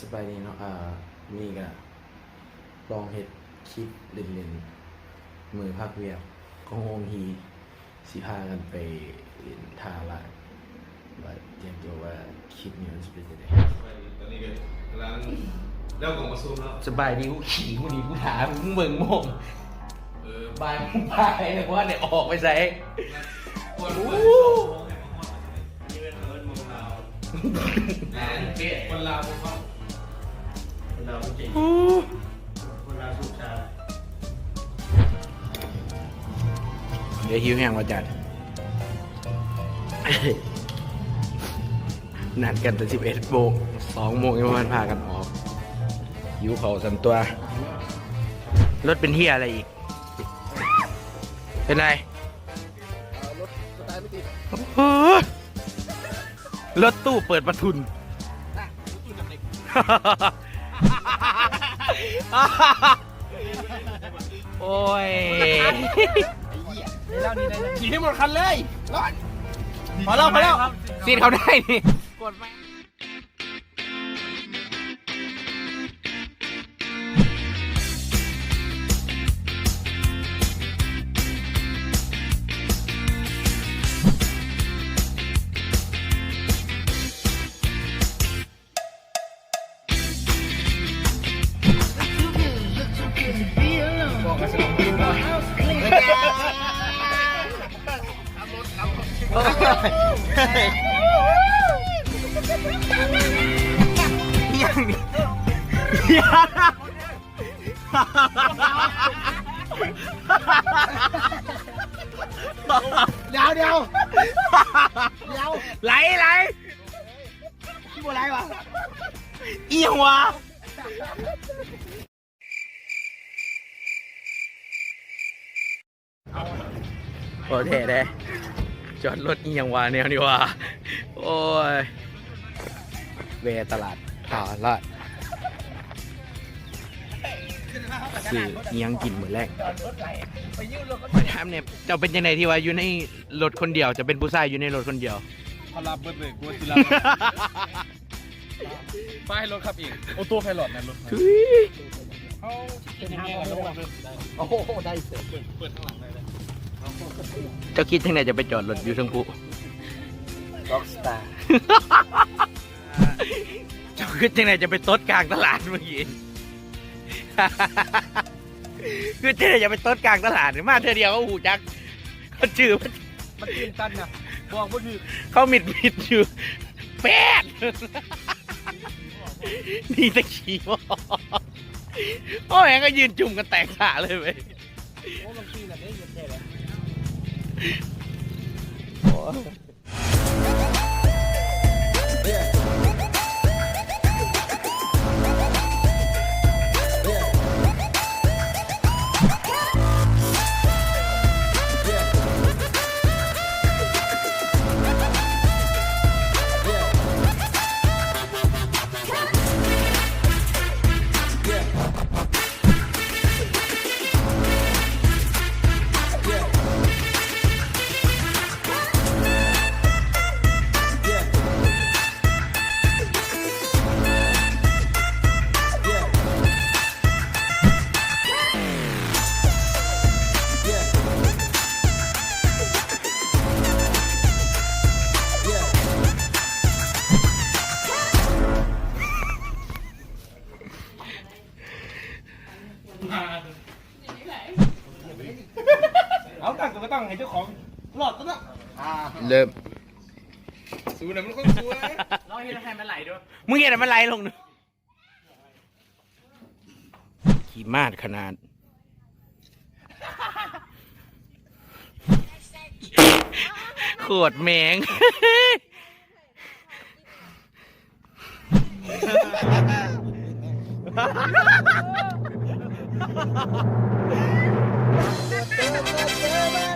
สบายดีเนาะอ่ามีก็ลองเฮ็ดคลิปเล่นๆมือภาคเวียกของวงฮีสิพากันไปเล่นทาละว่าเตรียมตัวว่าคลิปนี้มันจะเป็นยังไงตอนนี้ก็กำลังเริ่มของมาซูมแล้วสบายดีกูขี่กูดีกูถามมึงเบิ่งโมงเออบายมึงบายเลยว่าเนี่ยออกไปใส่คนยืนเอิร์นมองเราคนลาว เขาคนเราจริงคนเราสุขชาติเดี๋ยวหิวแห้งมาจัด นัดกันแต่สิบเอ็ดโมงสองโมงยังมันพากันออกหิวเขาสันตัว รถเป็นเฮียอะไรอีก เป็นไรรถสตาร์ทไม่ติดโอ้ยรถตู้เปิดประทุน โอ้ยเล่านี่ได้ยังขี่ให้หมดคันเลยร้อนพอแล้วพอแล้วซีนเขาได้นี่กดไห มบอกกันสนุกดูหน่อยเดี๋ยวเดี๋ยวเดี๋ยวไหลไหลพี่บัวไรวะเอียงวะ โอเคได้จอดรถเอียงวะแนวนี้วะโอ้ยเวตลาดข่าวลาดสื่อเอียงกินเหมือนแรกมาถามเนี่ยเจ้าเป็นยังไงที่ว่าอยู่ในรถคนเดียว จะเป็นผู้ชายอยู่ในรถคนเดียวเขารับเบิร์ดเบิร์ดกูสิรับป้ายรถขับอีกโอ้ตัวไพลอตนะรถทุย เขาเป็นห้าวันแล้วโอ้โหได้เสร็จเปิดเปิดข้างหลังได้เลยเจ้าคิดทั้งไหนจะไปจอดรถอยู่ทั้งผู้ล็อกสตาร์เจ้าคิดยังไงจะไปตดกลางตลาดเมื่อกี้คือเจ๊จะไปตดกลางตลาดหรือมาเธอเดียวก็หูจักเขาชื่อมันมันตื่นตันนะบอกว่าคือเขามิดมิดอยู่แปดนี่ตะขี้วะ โอ้ยงก็ยืนจุ่มกันแตกขาเลยเว้ยโอ้บางทีแบบนี้ยืนแค่ไหนเอาตั้ง ก็ต้องให้เจ้าของหลอดตัวน่ะอ่าเริ่มสูนะมันก็สูนะเราเห็นให้มันไหลด้วยมึงเห็นอะไรมันไหลลงเนอะขี่มาดขนาดขวดแมงเ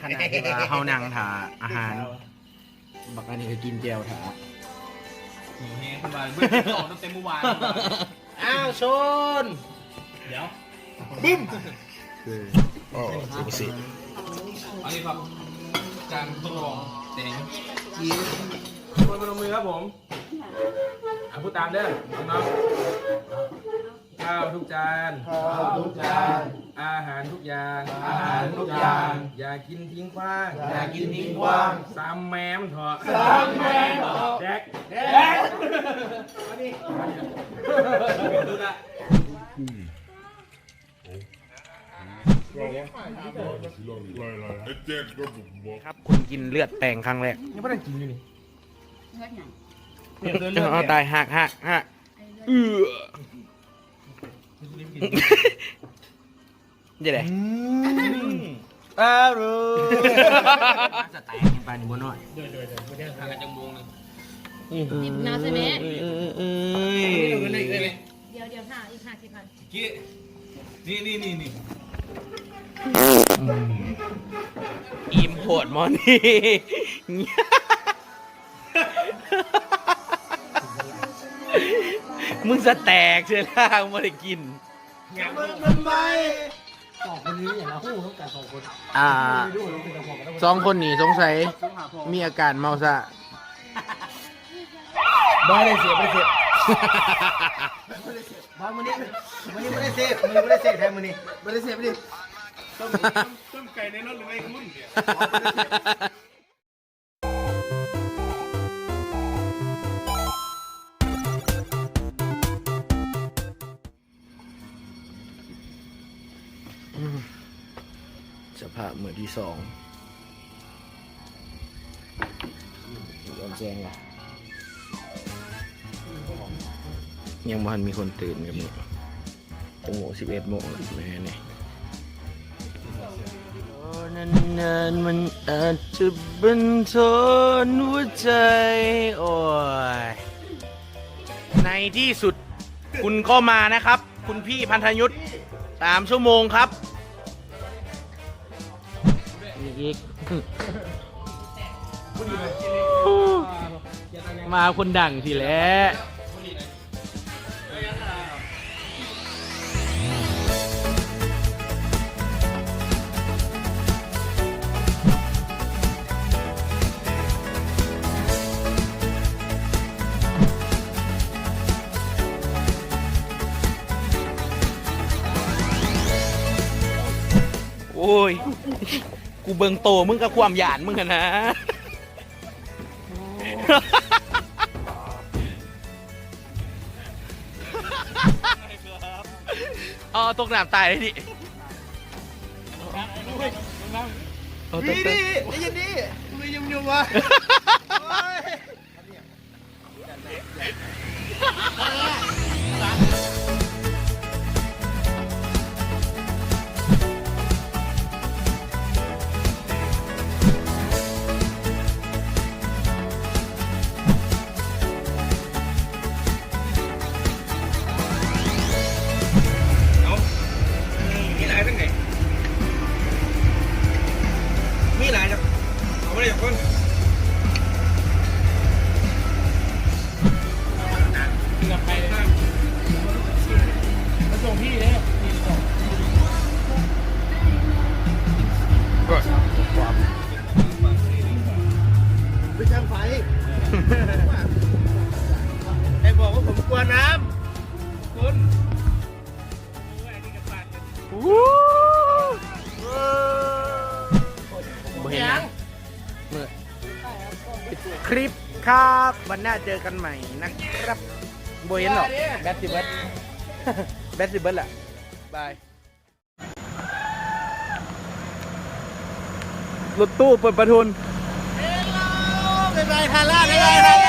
ขณะที่ว่าเฮานั่งถาอาหาร บักอันนี้ก็กินเจลถาหิวแห้งขึ้นมาเมื่อกี้ออกตั้งแต่เมื่อวานอ้าวชน เดี๋ยวคืออ๋อสุภสิอันนี้ครับจานทดลองแตงคนพนมมือครับผมอะพูดตามเด้อน้อง ข้าวทุกจานข้าวทุกจาน อาหารทุกอย่าง อาหารทุกอย่าง อย่ากินทิ้งขว้าง อย่ากินทิ้งขว้างสามแมมเถอะสามแมมเถอะแดกแดกมาดิดูนะครับคุณกินเลือดแปลงครั้งแรกยังไม่ได้กินอยู่นี่เลือดหนังเนี่ยเดินเลือดเอาเนี่ยตายหักหักหักไอ้เลือ ดเอือจะได้อร่อยจะแตกยังไปหนึ่งบนน้อยทางกันจังบวงหนึงหยิบนาใช่ไหมเอ้ยเอ้ยเอ้ยเงินเลยเลยเดี๋ยวเดี๋ยวห้าอีกห้าสิบพันกี้นี่นี่นี่นี่อิมโพดมอนี่มึงจะแตกเชียวล่ามึงไม่ได้กิน อย่ามึงทำไมสองคนนี้อย่างเราคู่ต้องการสองคนอ่าไม่รู้ว่าเป็นตะขอกันสองคนนี้สงสัยมีอาการเมาซะ บ้าได้เสียไม่ได้เสียบ้ามันนี้มันนี้ไม่ได้เสียมันนี้ไม่ได้เสียแทนมันนี้ไม่ได้เสียไม่ได้ ต้มไก่ในรถหรือในคุ้น สองยอมแจ้งละยังมันมีคนตื่นกับนี่ตั้งโมสิบเอ็ดโมงแล้วแม่เนี่ยนานๆมันอาจจะบันทอนหัวใจ โอ้ย ในที่สุดคุณก็มานะครับ คุณพี่พันธยุทธ์สามชั่วโมงครับ อีก มาคนดังสิแหล้ว กูเบิงโตมึงกับความหยานมึงอะนะอ๋อตกน้ำตายเลยดิเอาตกนี่ตกนี่ไอ้ยันนี่มือยุ่มยุ่มวะ วันหน้าเจอกันใหม่นะครับโบ่เห็นหรอกแบทสิเบิร์ดแบทสิเบิร์ดแหละบายรถตู้เปิดประทุนบ๊ายบายฮาร่า